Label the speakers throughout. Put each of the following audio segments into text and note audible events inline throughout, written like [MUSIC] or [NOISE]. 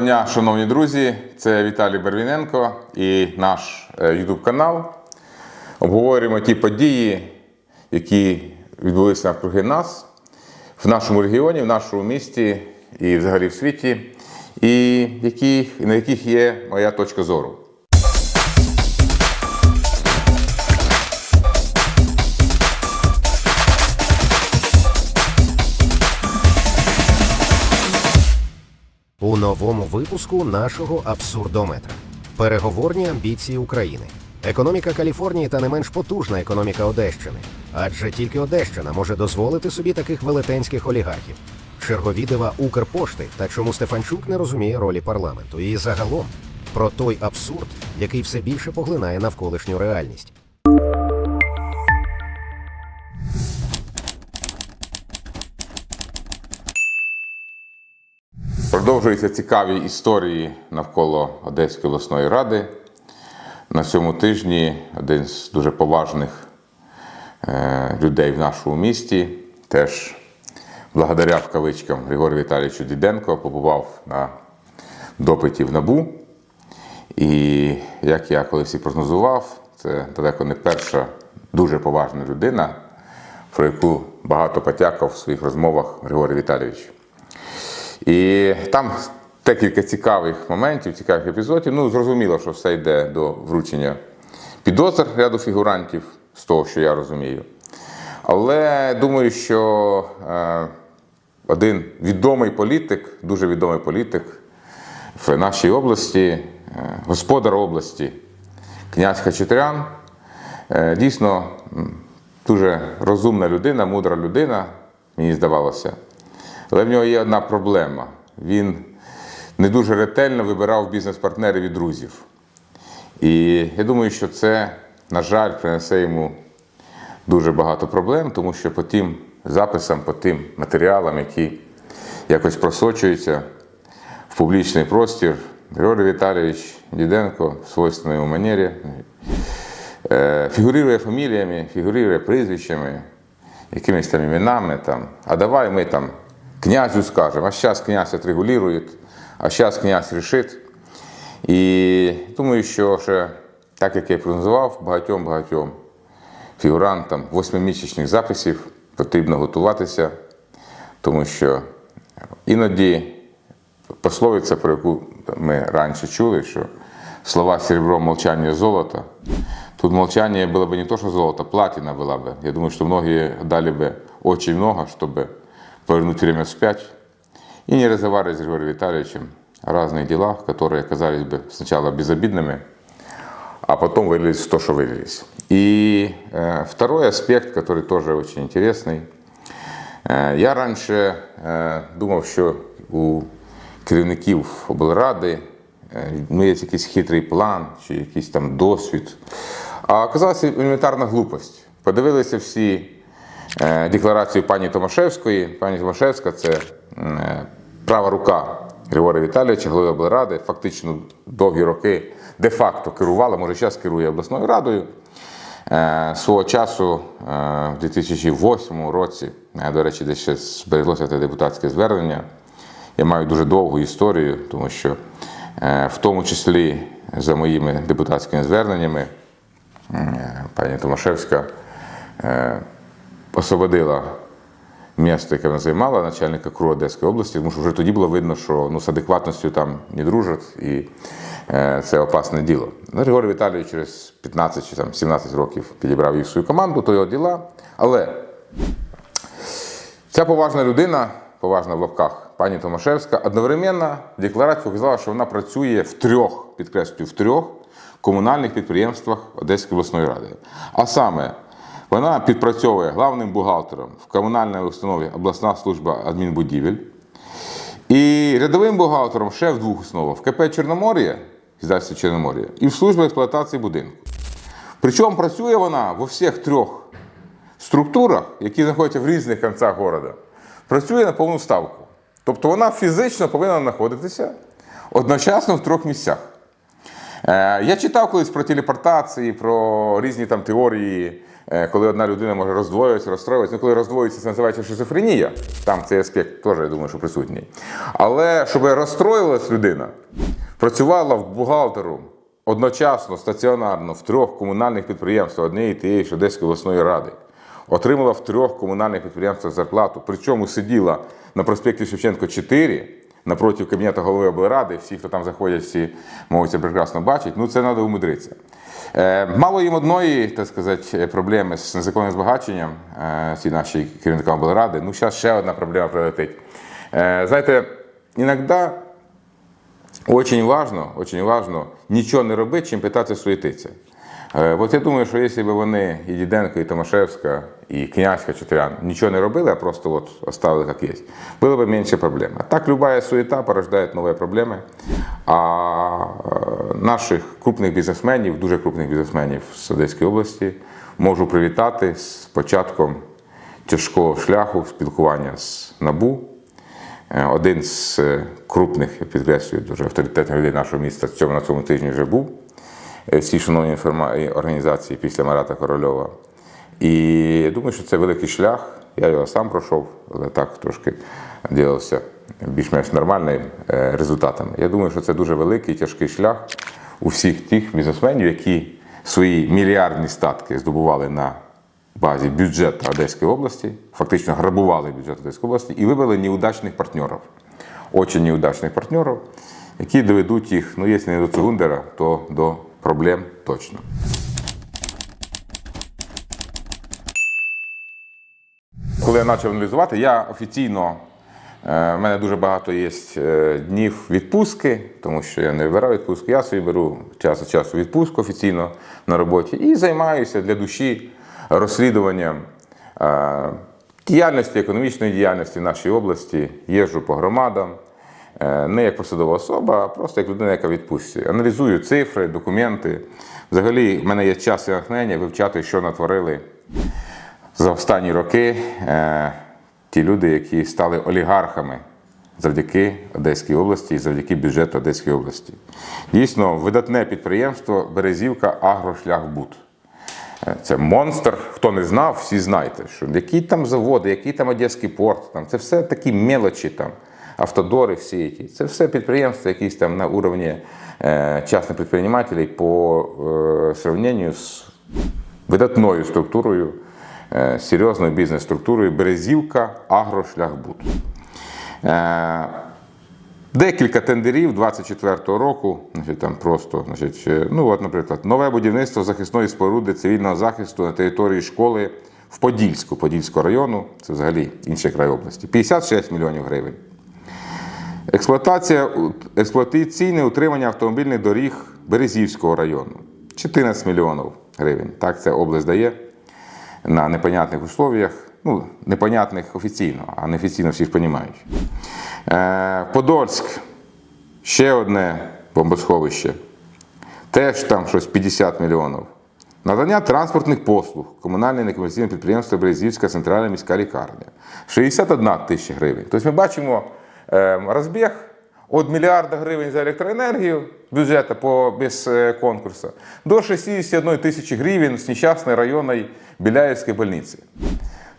Speaker 1: дня, шановні друзі. Це Віталій Барвіненко і наш YouTube канал. Обговорюємо ті події, які відбулися навкруги нас в нашому регіоні, в нашому місті і взагалі в світі, і які, на яких є моя точка зору.
Speaker 2: У новому випуску нашого абсурдометра. Переговорні амбіції України. Економіка Каліфорнії та не менш потужна економіка Одещини. Адже тільки Одещина може дозволити собі таких велетенських олігархів. Чергові дива Укрпошти та чому Стефанчук не розуміє ролі парламенту. І загалом про той абсурд, який все більше поглинає навколишню реальність.
Speaker 1: Продовжуються цікаві історії навколо Одеської обласної ради. На цьому тижні один з дуже поважних е, людей в нашому місті, теж благодаря в кавичкам Григорію Віталійовичу Діденко, побував на допиті в НАБУ. І як я колись і прогнозував, це далеко не перша дуже поважна людина, про яку багато потякав в своїх розмовах Григорій Віталійович. І там декілька цікавих моментів, цікавих епізодів. Ну, зрозуміло, що все йде до вручення підозр ряду фігурантів, з того, що я розумію. Але думаю, що е, один відомий політик, дуже відомий політик в нашій області, е, господар області, князь Хачатрян, е, дійсно дуже розумна людина, мудра людина, мені здавалося. Але в нього є одна проблема. Він не дуже ретельно вибирав бізнес-партнерів і друзів. І я думаю, що це, на жаль, принесе йому дуже багато проблем, тому що по тим записам, по тим матеріалам, які якось просочуються в публічний простір, Григорій Віталійович Діденко в свойственній манері е, фігурує фаміліями, фігурує прізвищами, якимись там іменами. Там, а давай ми там князю скажемо, а зараз князь отрегулює, а зараз князь рішить. І думаю, що ще, так як я і прогнозував, багатьом-багатьом фігурантам восьмимісячних записів потрібно готуватися, тому що іноді пословиця, про яку ми раніше чули, що слова серебро, молчание золото. Тут молчание было бы не то, что золото, платина была бы. Я думаю, что многие дали бы очень много, чтобы повернуть время вспять и не разговаривать с Григорием Витальевичем о разных делах, которые казались бы сначала безобидными, а потом вылились в то, что вылились. И э, второй аспект, который тоже очень интересный. Е, Я раніше е, думав, що у керівників облради е, ну, є якийсь хитрий план чи якийсь там досвід. А оказалася елементарна глупость. Подивилися всі е, декларацію пані Томашевської. Пані Томашевська це е, права рука Григорія Віталійовича, голови облради, фактично довгі роки де-факто керувала, може зараз керує обласною радою. Е, Свого часу, е, в 2008 році, е, до речі, десь ще збереглося те депутатське звернення. Я маю дуже довгу історію, тому що е, в тому числі за моїми депутатськими зверненнями е, пані Томашевська е, освободила місто, яке вона займала, начальника КРУ Одеської області, тому що вже тоді було видно, що ну, з адекватністю там не дружать, і е, це опасне діло. Ну, Григорій Віталійович через 15 чи там, 17 років підібрав їх в свою команду, то його діла. Але ця поважна людина, поважна в лапках, пані Томашевська, одновременно в декларації показала, що вона працює в трьох, підкреслюю, в трьох комунальних підприємствах Одеської обласної ради. А саме, вона підпрацьовує главним бухгалтером в комунальній установі обласна служба адмінбудівель. І рядовим бухгалтером ще в двох установах в КП Чорномор'я, здається Чорномор'я, і в службі експлуатації будинку. Причому працює вона во всіх трьох структурах, які знаходяться в різних кінцях міста, працює на повну ставку. Тобто вона фізично повинна знаходитися одночасно в трьох місцях. Е, Я читав колись про телепортації, про різні там теорії коли одна людина може роздвоюватися, розстроюватися. Ну, коли роздвоюється, це називається шизофренія. Там цей аспект теж, я думаю, що присутній. Але щоб розстроювалась людина, працювала в бухгалтеру одночасно, стаціонарно в трьох комунальних підприємствах однієї тієї ж Одеської обласної ради. Отримала в трьох комунальних підприємствах зарплату, причому сиділа на проспекті Шевченко 4 напроти кабінету голови облради. Всі, хто там заходять, всі можуть це прекрасно бачити. Ну, це треба умудритися. Е, мало їм одної, так сказати, проблеми з незаконним збагаченням, е, ці наші керівника облради. Ну, зараз ще одна проблема прилетить. Е, знаєте, іноді важно, очень важно нічого не робити, чим питатися суетиться. Е, От я думаю, що якщо б вони, і Діденко, і Томашевська, і князь Хачатурян нічого не робили, а просто от оставили як є, було б менше проблем. А так любая суета порождає нові проблеми. А е, наших крупних бізнесменів, дуже крупних бізнесменів з Одеської області, можу привітати з початком тяжкого шляху спілкування з НАБУ. Е, Один з крупних, я підкреслюю, дуже авторитетних людей нашого міста на цьому тижні вже був. Е, Всі шановні інформа- організації після Марата Корольова. І я думаю, що це великий шлях. Я його сам пройшов, але так трошки ділився більш-менш нормальними е, результатами. Я думаю, що це дуже великий тяжкий шлях у всіх тих бізнесменів, які свої мільярдні статки здобували на базі бюджету Одеської області, фактично грабували бюджет Одеської області і вибрали неудачних партнерів. Очень неудачних партнерів, які доведуть їх, ну, якщо не до Цугундера, то до проблем точно. Коли я почав аналізувати, я офіційно, е, в мене дуже багато є е, днів відпустки, тому що я не вибираю відпустку. Я собі беру час від часу відпустку офіційно на роботі і займаюся для душі розслідуванням е, діяльності, економічної діяльності в нашій області, їжджу по громадам. Е, Не як посадова особа, а просто як людина, яка відпустці. Аналізую цифри, документи. Взагалі, в мене є час і натхнення вивчати, що натворили за останні роки е, ті люди, які стали олігархами завдяки Одеській області і завдяки бюджету Одеської області. Дійсно, видатне підприємство Березівка Агрошляхбуд. Е, Це монстр. Хто не знав, всі знаєте, що які там заводи, який там Одеський порт, там, це все такі мелочі там. Автодори всі ті. Це все підприємства, якісь там на уровні е, частних підприємців по е, сравненню з видатною структурою, е, серйозною бізнес-структурою Березівка Агрошляхбуд. Е, Декілька тендерів 24-го року, значить, там просто, значить, ну от, наприклад, нове будівництво захисної споруди цивільного захисту на території школи в Подільську, Подільського району, це взагалі інший край області, 56 мільйонів гривень. Експлуатація, експлуатаційне утримання автомобільних доріг Березівського району 14 мільйонів гривень. Так це область дає на непонятних условиях. Ну, непонятних офіційно, а неофіційно всі ж розуміють. Е, Подольськ ще одне бомбосховище. Теж там щось 50 мільйонів. Надання транспортних послуг, комунальне некомерційне підприємство Березівська центральна міська лікарня. 61 тисяча гривень. Тобто ми бачимо розбіг від мільярда гривень за електроенергію бюджету по, без е, конкурсу до 61 тисячі гривень з нещасної районної Біляївської больниці.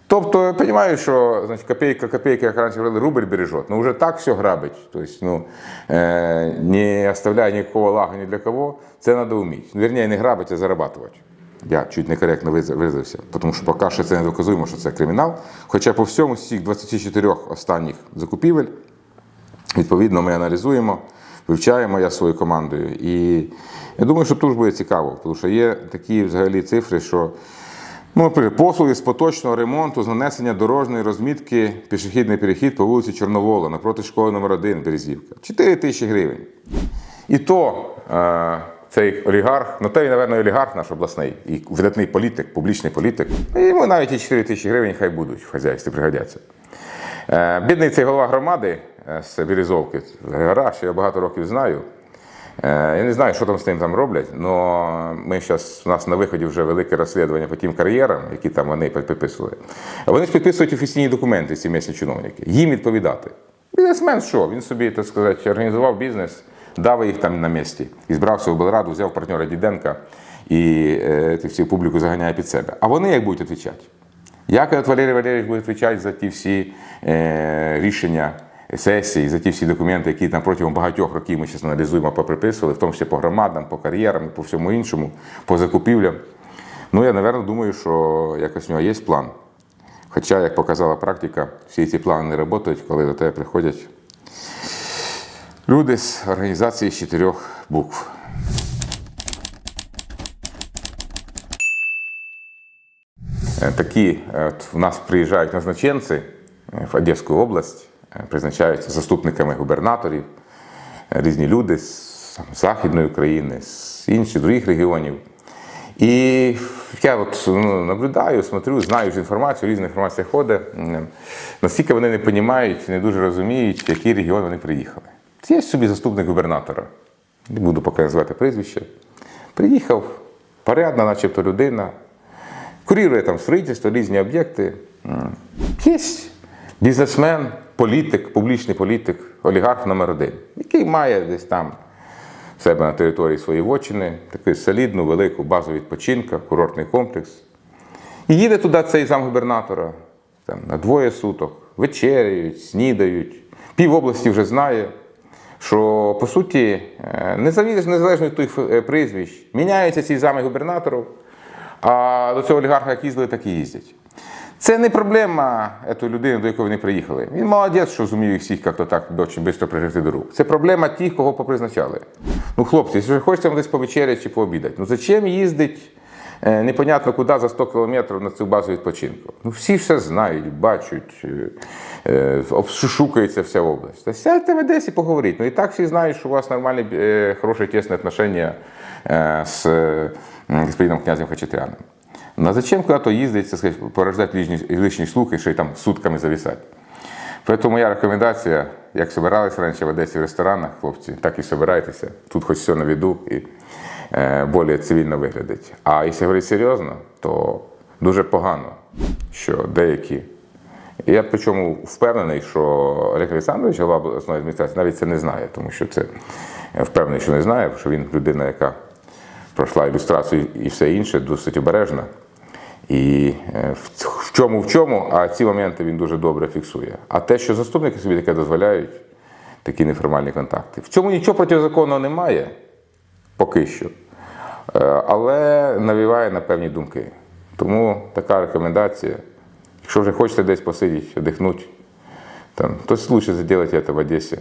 Speaker 1: Тобто, я розумію, що значить, копійка, копійка, як раніше говорили, рубль бережет. Ну, вже так все грабить. Тобто, ну, е, не оставляє ніякого лага ні для кого, це треба вміти. Вірніше, не грабити, а зарабатувати. Я чуть некоректно виразився, тому що поки що це не доказуємо, що це кримінал. Хоча по всьому з цих 24 останніх закупівель, відповідно, ми аналізуємо, вивчаємо я своєю командою. І я думаю, що тут ж буде цікаво, тому що є такі взагалі цифри, що Ну, наприклад, послуги з поточного ремонту, з нанесення дорожньої розмітки, пішохідний перехід по вулиці Чорновола напроти школи номер 1 Березівка. 4 тисячі гривень. І то е, цей олігарх, ну той, напевно, олігарх наш обласний, і видатний політик, публічний політик. І йому навіть і 4 тисячі гривень хай будуть в хазяйстві пригодяться. Е, бідний цей голова громади з Березовки, Гараж, я багато років знаю. Е, Я не знаю, що там з ним там роблять, але ми зараз у нас на виході вже велике розслідування по тим кар'єрам, які там вони підписували. Вони ж підписують офіційні документи, ці місні чиновники. Їм відповідати. Бізнесмен що? Він собі, так сказати, організував бізнес, дав їх там на місці. І збрався в облраду, взяв партнера Діденка і е, всю публіку заганяє під себе. А вони як будуть відповідати? Як Валерій Валерійович буде відповідати за ті всі е, рішення сесії, за ті всі документи, які там протягом багатьох років ми зараз аналізуємо, поприписували, в тому числі по громадам, по кар'єрам, по всьому іншому, по закупівлям. Ну, я, напевно, думаю, що якось в нього є план. Хоча, як показала практика, всі ці плани не працюють, коли до тебе приходять люди з організації з чотирьох букв. Е, Такі е, от в нас приїжджають назначенці е, в Одеську область, призначаються заступниками губернаторів, е, різні люди з Західної України, з інших других регіонів. І я от ну, наблюдаю, смотрю, знаю ж інформацію, різна інформація ходить. Наскільки вони не розуміють, не дуже розуміють, в який регіон вони приїхали. Є собі заступник губернатора. Не буду поки називати прізвище. Приїхав, порядна, начебто людина, курірує там строїтельство, різні об'єкти. Є бізнесмен, політик, публічний політик, олігарх номер один, який має десь там в себе на території своєї вотчини, таку солідну, велику базу відпочинка, курортний комплекс. І їде туди цей замгубернатора там, на двоє суток, вечеряють, снідають. Пів області вже знає, що по суті, е, незалежно, від тих е, прізвищ, міняються ці зами губернаторів, а до цього олігарха як їздили, так і їздять. Це не проблема цієї людини, до якої вони приїхали. Він молодець, що зумів їх всіх як-то так дуже швидко прижити до рук. Це проблема тих, кого попризначали. Ну, хлопці, якщо хочете десь повечеряти чи пообідати, ну зачем їздить е, непонятно куди за 100 кілометрів на цю базу відпочинку? Ну всі все знають, бачать, е, е, обшукується вся область. Та сядьте в Одесі поговоріть. Ну і так всі знають, що у вас нормальні, е, хороші, тісні отношення е, з е, господином князем Хачатряном. А зачем куда-то їздить, так сказать, порождати лишні, лишні слухи, ще й там сутками зависати? Поэтому моя рекомендація, як собирались раніше в Одесі в ресторанах, хлопці, так і собирайтеся. Тут хоч все на виду і е, більш цивільно виглядить. А якщо говорити серйозно, то дуже погано, що деякі. Я причому впевнений, що Олег Олександрович, голова обласної адміністрації, навіть це не знає, тому що це я впевнений, що не знає, що він людина, яка пройшла ілюстрацію і все інше, досить обережна. І е, в чому в чому, а ці моменти він дуже добре фіксує. А те, що заступники собі таке дозволяють, такі неформальні контакти. В цьому нічого протизаконного немає, поки що. Е, Але навіває на певні думки. Тому така рекомендація. Якщо вже хочете десь посидіти, віддихнути, там, то лучше сделайте это в Одессе,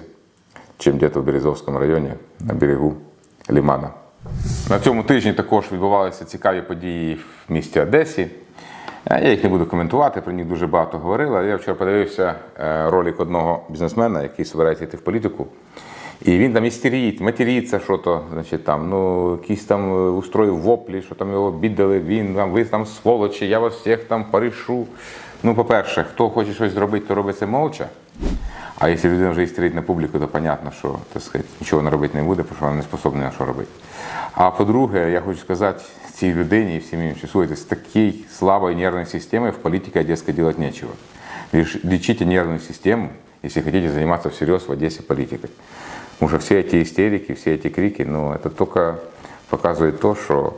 Speaker 1: чем где-то в Березовському районі на берегу Лимана. На цьому тижні також відбувалися цікаві події в місті Одесі. Е, Я їх не буду коментувати, про них дуже багато говорили. Я вчора подивився е, ролик одного бізнесмена, який збирається йти в політику. І він там істеріє, материться, що то, значить, там, ну, якийсь там е, устроїв воплі, що там його обідали, він там, ви там сволочі, я вас всіх там порішу. Ну, по-перше, хто хоче щось зробити, то робить це мовча. А якщо людина вже істерить на публіку, то понятно, що так сказати, нічого не робити не буде, тому що вона не способна на що робити. А по-друге, я хочу сказати цій людині і всім іншим, слухайте, з такою слабою нервной системой в политике Одесской делать нечего. Лиш- Лечите нервную систему, если хотите заниматься всерьез в Одессе политикой. Потому что все эти истерики, все эти крики, ну, это только показывает то, что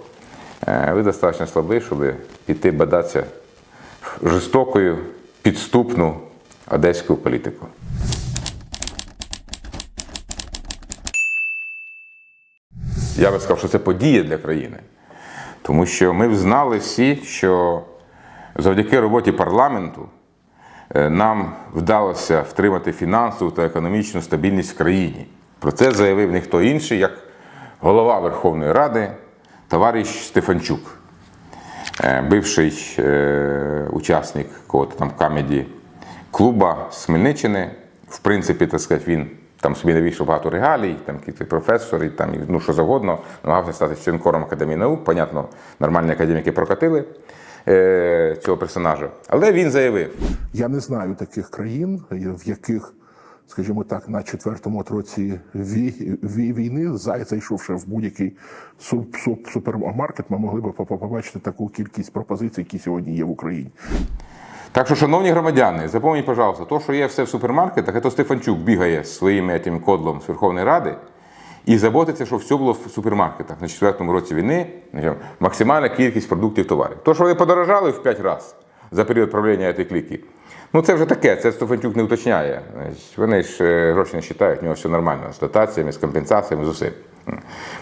Speaker 1: э, ви достатньо слабі, щоб піти бадатися в жорстокою, підступну одеську політику. Я би сказав, що це подія для країни. Тому що ми знали всі, що завдяки роботі парламенту е, нам вдалося втримати фінансову та економічну стабільність в країні. Про це заявив ніхто інший, як голова Верховної Ради, товариш Стефанчук, е, бивший е, учасник якого-то там камеді клуба з Хмельниччини. В принципі, так сказати, він там собі навійшов багато регалій, там якісь професори, там ну що завгодно, намагався стати членкором Академії наук. Понятно, нормальні академіки прокатили е, цього персонажа. Але він заявив:
Speaker 3: Я не знаю таких країн, в яких, скажімо так, на четвертому році вій- вій- війни, зай- зайшовши в будь-який суп, суп, супермаркет, ми могли б по- по- побачити таку кількість пропозицій, які сьогодні є в Україні.
Speaker 1: Так що, шановні громадяни, запомніть, пожалуйста, то, що є все в супермаркетах, це Стефанчук бігає своїм этим кодлом з Верховної Ради і заботиться, щоб все було в супермаркетах на четвертому році війни максимальна кількість продуктів товарів. То, що вони подорожали в 5 разів за період правління цієї кліки, ну це вже таке, це Стефанчук не уточняє. Вони ж е, гроші не вважають, в нього все нормально з дотаціями, з компенсаціями, з усім.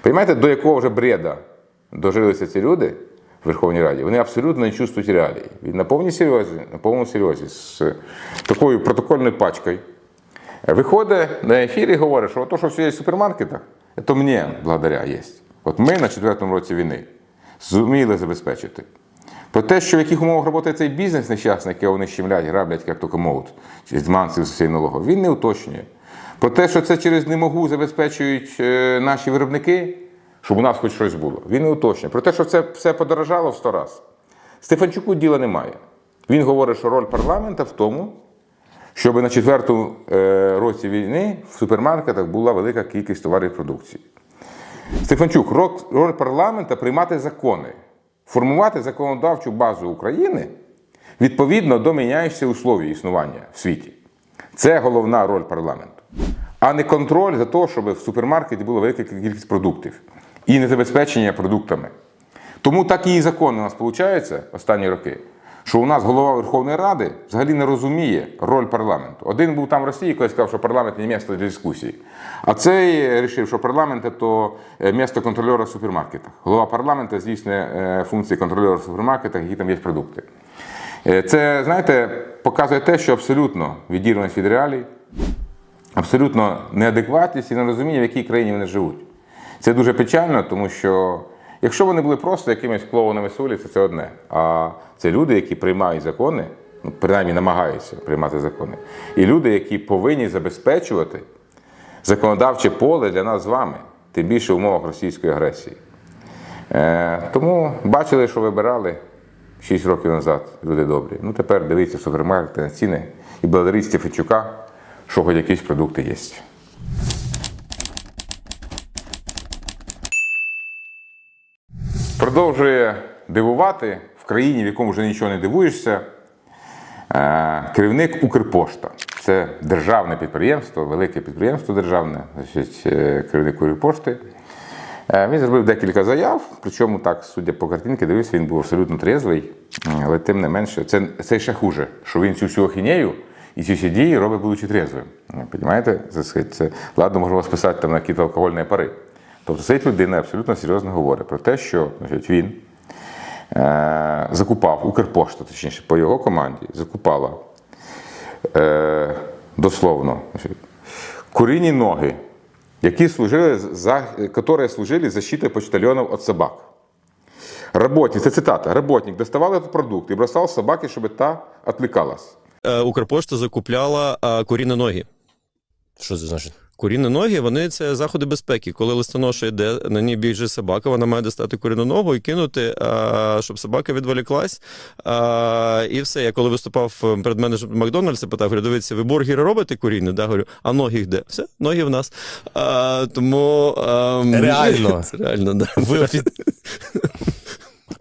Speaker 1: Понимаєте, до якого вже бреда дожилися ці люди в Верховній Раді, вони абсолютно не чувствують реалії. Він на повній серйозі, на повному серйозі, з е, такою протокольною пачкою. Виходить на ефір і говорить, що то, що все є в супермаркетах, це мені благодаря є. От ми на четвертому році війни зуміли забезпечити. Про те, що в яких умовах працює цей бізнес нещасний, який вони щемлять, граблять, як тільки можуть, через манців з налогу, він не уточнює. Про те, що це через немогу забезпечують е, наші виробники, щоб у нас хоч щось було. Він не уточнює. Про те, що це все подорожало в сто раз. Стефанчуку діла немає. Він говорить, що роль парламента в тому, щоб на четвертому е, році війни в супермаркетах була велика кількість товарів і продукції. Стефанчук, роль парламента приймати закони, формувати законодавчу базу України відповідно до міняючих условій існування в світі. Це головна роль парламенту, а не контроль за те, щоб в супермаркеті була велика кількість продуктів і не забезпечення продуктами. Тому так і закон у нас виходить останні роки, що у нас голова Верховної Ради взагалі не розуміє роль парламенту. Один був там в Росії, коли сказав, що парламент не місце для дискусії. А цей вирішив, що парламент це місце контролера в супермаркетах. Голова парламенту здійснює е, функції контролера в супермаркетах, які там є продукти. Е, Це, знаєте, показує те, що абсолютно відірваність від реалій, абсолютно неадекватність і нерозуміння, в якій країні вони живуть. Це дуже печально, тому що якщо вони були просто якимись клоунами з вулиці, це одне. А це люди, які приймають закони, ну, принаймні намагаються приймати закони, і люди, які повинні забезпечувати законодавче поле для нас з вами, тим більше в умовах російської агресії. Е, тому бачили, що вибирали 6 років назад, люди добрі. Ну тепер дивіться супермаркети на ціни і благодаріть Стефанчука, що хоч якісь продукти є. Продовжує дивувати в країні, в якому вже нічого не дивуєшся. е, Керівник Укрпошта. Це державне підприємство, велике підприємство державне, значить, е, керівник Укрпошти. Е, Він зробив декілька заяв, причому так, судя по картинці, дивився, він був абсолютно трезвий, але тим не менше, це, це ще хуже, що він цю всю ахінею і ці всі дії робить, будучи трезвим. Понимаєте? Це, це, ладно, можемо списати там на якісь алкогольні пари. Тобто ця людина абсолютно серйозно говорить про те, що значить, він е, закупав Укрпошту, точніше, по його команді, закупала е, дословно значить, курині ноги, які служили за, которые служили защитой почтальонов от собак. Работник, це цитата, работник доставал этот продукт и бросал собаке, чтобы та отвлекалась.
Speaker 4: Е, Укрпошта закупляла е, куріні ноги.
Speaker 5: Що це значить?
Speaker 4: Куріні ноги вони це заходи безпеки. Коли листоноша йде, на ній біжить собака, вона має достати куріну ногу і кинути, щоб собака відволіклась. І все. Я коли виступав перед менеджером Макдональдса, питав, говорю, дивіться, ви бургери робите куріні? Да, говорю, а ноги де? Все, ноги в нас. Е, Тому е,
Speaker 5: Реально? [LAUGHS]
Speaker 4: Це реально, да.
Speaker 5: Ви. [LAUGHS]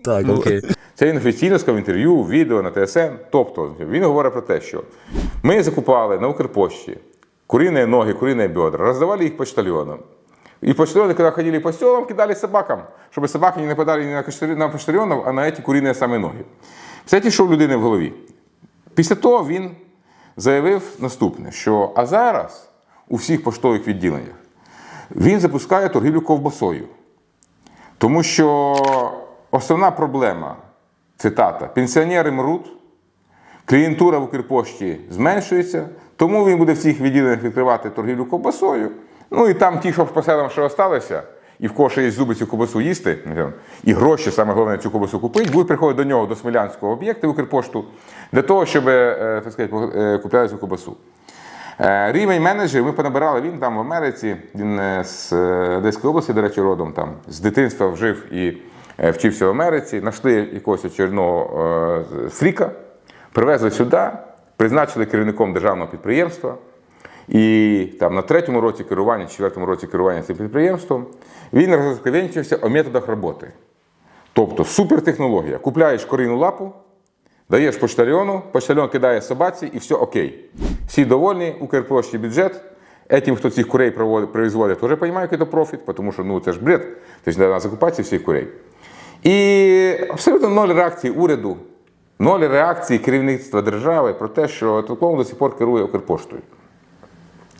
Speaker 5: Так, окей.
Speaker 1: Це він офіційно сказав інтерв'ю, відео на ТСН. Тобто він говорить про те, що ми закупали на Укрпошті куриные ноги, куриные бедра, раздавали их почтальонам. И почтальоны, когда ходили по селам, кидали собакам, чтобы собаки не нападали не на почтальон- на почтальонів, а на эти курині саме ноги. Це що в людини в голові. Після того він заявив наступне: що а зараз у всіх поштових відділеннях він запускає торгівлю ковбасою. Тому що основна проблема, цитата, пенсіонери мруть, клієнтура в Укрпошті зменшується, тому він буде в цих відділеннях відкривати торгівлю ковбасою. Ну і там ті, що по селам ще залишилися, і в кого ще є зуби цю ковбасу їсти, і гроші, саме головне, цю ковбасу купити, будуть приходити до нього до Смілянського об'єкту Укрпошту для того, щоб е, так сказати, е, купляти цю ковбасу. Е, Рівень менеджерів ми понабирали, він там в Америці, він е, з е, Одеської області, до речі, родом там з дитинства вжив і е, вчився в Америці. Знайшли якогось очередного е, фріка, привезли сюди, призначили керівником державного підприємства. І там на третьому році керування, четвертому році керування цим підприємством він розкровенчився о методах роботи. Тобто супертехнологія. Купляєш корінну лапу, даєш почтальону, почтальон кидає собаці і все окей. Всі довольні, Укрпошті бюджет, Этим, хто цих курей проводить, производить, теж розуміє, який це профіт, тому що ну, це ж бред. Це ж треба закупати всіх курей. І абсолютно ноль реакції уряду, ноль реакції керівництва держави про те, що такому до сих пор керує Укрпоштою.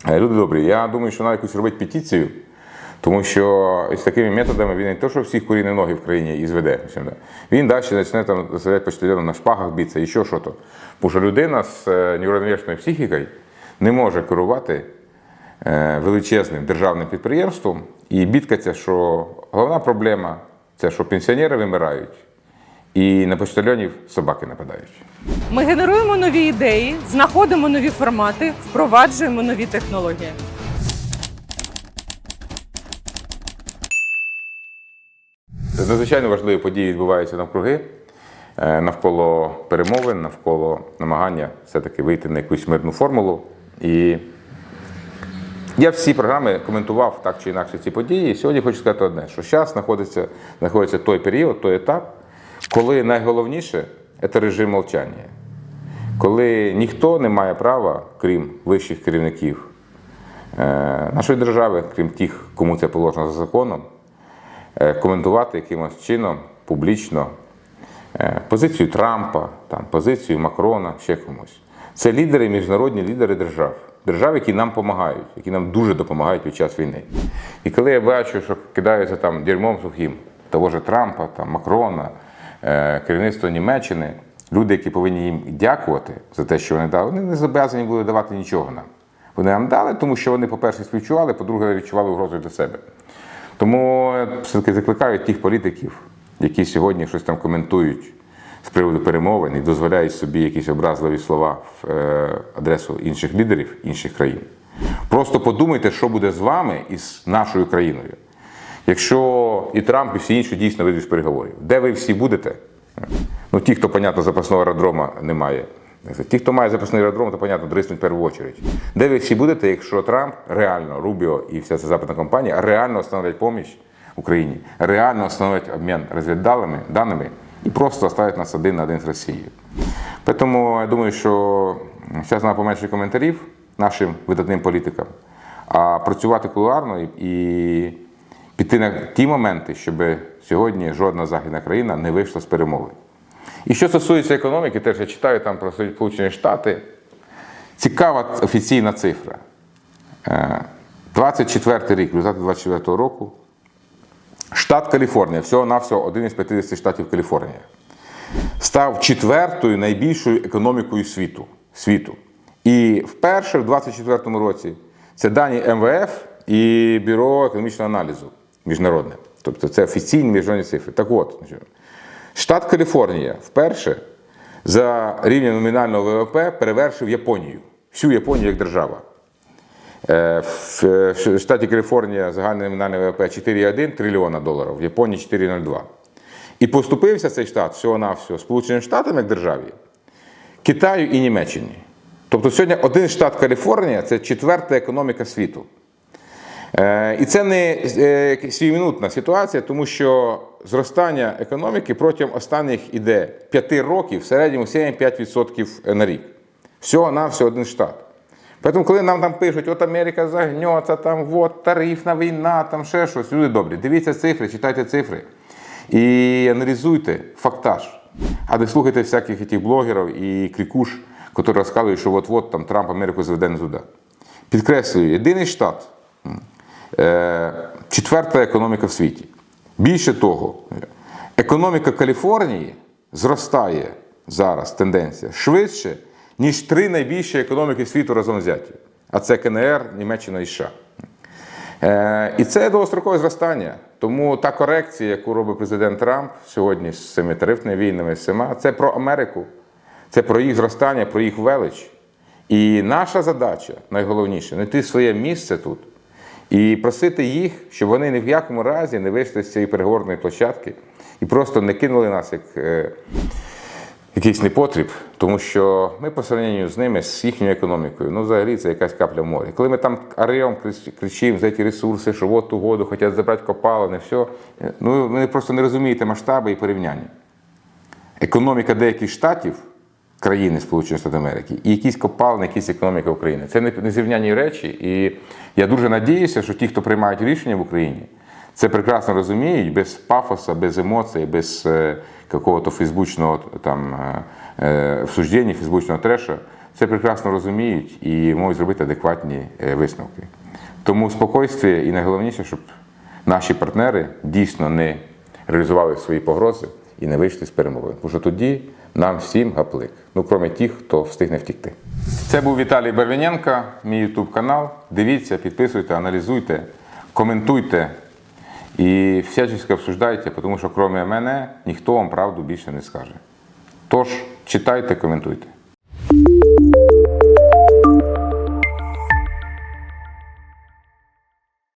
Speaker 1: Е, Люди добрі, я думаю, що треба якусь робити петицію, тому що з такими методами він не те, що всіх куріні ноги в країні і зведе. Він далі почне там сидіти почтальоном на шпагах битися і що що то. Тому що людина з е, психікою не може керувати е, величезним державним підприємством і бідкаться, що головна проблема це, що пенсіонери вимирають і на почтальонів собаки нападають.
Speaker 6: Ми генеруємо нові ідеї, знаходимо нові формати, впроваджуємо нові технології.
Speaker 1: Надзвичайно важливі події відбуваються навкруги, е, навколо перемовин, навколо намагання все-таки вийти на якусь мирну формулу. І я всі програми коментував так чи інакше ці події. І сьогодні хочу сказати одне: що зараз знаходиться, знаходиться той період, той етап, коли найголовніше це режим мовчання. Коли ніхто не має права, крім вищих керівників е, нашої держави, крім тих, кому це положено за законом, е, коментувати якимось чином публічно е, позицію Трампа, там, позицію Макрона, ще комусь. Це лідери, міжнародні лідери держав. Держав, які нам допомагають, які нам дуже допомагають під час війни. І коли я бачу, що кидаються там дерьмом сухим того ж Трампа, там, Макрона, керівництво Німеччини, люди, які повинні їм дякувати за те, що вони дали, вони не зобов'язані були давати нічого нам. Вони нам дали, тому що вони, по-перше, співчували, по-друге, відчували угрозу для себе. Тому все-таки закликаю тих політиків, які сьогодні щось там коментують з приводу перемовин і дозволяють собі якісь образливі слова в е, адресу інших лідерів інших країн. Просто подумайте, що буде з вами і з нашою країною. Якщо і Трамп, і всі інші дійсно вийдуть з переговорів, де ви всі будете? Ну, ті, хто, понятно, запасного аеродрома немає. Ті, хто має запасний аеродром, то, понятно, дриснуть в першу чергу. Де ви всі будете, якщо Трамп реально, Рубіо і вся ця западна компанія реально встановлять поміч Україні, реально встановлять обмін розвідданими даними і просто оставлять нас один на один з Росією. Тому я думаю, що зараз треба поменше коментарів нашим видатним політикам, а працювати кулуарно і піти на ті моменти, щоб сьогодні жодна західна країна не вийшла з перемови. І що стосується економіки, теж я читаю там про Сполучені Штати. Цікава офіційна цифра. Е, 24 рік, результати 24 року. Штат Каліфорнія, всього-навсього один із 50 штатів Каліфорнія, став четвертою найбільшою економікою світу. світу. І вперше в 24 році це дані МВФ і Бюро економічного аналізу міжнародне. Тобто це офіційні міжнародні цифри. Так от, штат Каліфорнія вперше за рівнем номінального ВВП перевершив Японію, всю Японію як держава. Е, В штаті Каліфорнія загальне номінальне ВВП 4,1 трильйона доларів, в Японії 4,02. І поступився цей штат всього-навсього Сполученим Штатам як державі, Китаю і Німеччині. Тобто сьогодні один штат Каліфорнія це четверта економіка світу. Е, І це не е, ситуація, тому що зростання економіки протягом останніх іде 5 років в середньому 7-5% на рік. Всього на все один штат. Тому, коли нам там пишуть, от Америка загнеться, там от тарифна війна, там ще щось. Люди добрі, дивіться цифри, читайте цифри і аналізуйте фактаж. А не слухайте всяких тих блогерів і крикуш, які розказують, що от-от там Трамп Америку зведе не туди. Підкреслюю, єдиний штат, четверта економіка в світі. Більше того, економіка Каліфорнії зростає зараз тенденція швидше, ніж три найбільші економіки світу разом взяті. А це КНР, Німеччина і США. Е, І це довгострокове зростання. Тому та корекція, яку робить президент Трамп сьогодні з цими тарифними війнами, всіма, це про Америку, це про їх зростання, про їх велич. І наша задача найголовніше знайти своє місце тут і просити їх, щоб вони ні в якому разі не вийшли з цієї переговорної площадки і просто не кинули нас як е, якийсь непотріб, тому що ми по сравненню з ними, з їхньою економікою, ну взагалі це якась капля в. Коли ми там орем кричимо за ті ресурси, що от угоду хочуть забрати копалини, все, ну ви просто не розумієте масштаби і порівняння. Економіка деяких штатів країни Сполучених Штатів Америки і якісь копалини, якісь економіка України. Це незрівняні речі. І я дуже надіюся, що ті, хто приймають рішення в Україні, це прекрасно розуміють без пафоса, без емоцій, без е, какого-то фейсбучного там е, е, всуждення, фейсбучного трешу. Це прекрасно розуміють і можуть зробити адекватні е, висновки. Тому спокойствие і найголовніше, щоб наші партнери дійсно не реалізували свої погрози і не вийшли з перемовин. Тому що тоді нам всім гаплик. Ну, крім тих, хто встигне втікти. Це був Віталій Барвіненко, мій YouTube канал. Дивіться, підписуйте, аналізуйте, коментуйте і всячески обсуждайте, тому що крім мене ніхто вам правду більше не скаже. Тож читайте, коментуйте.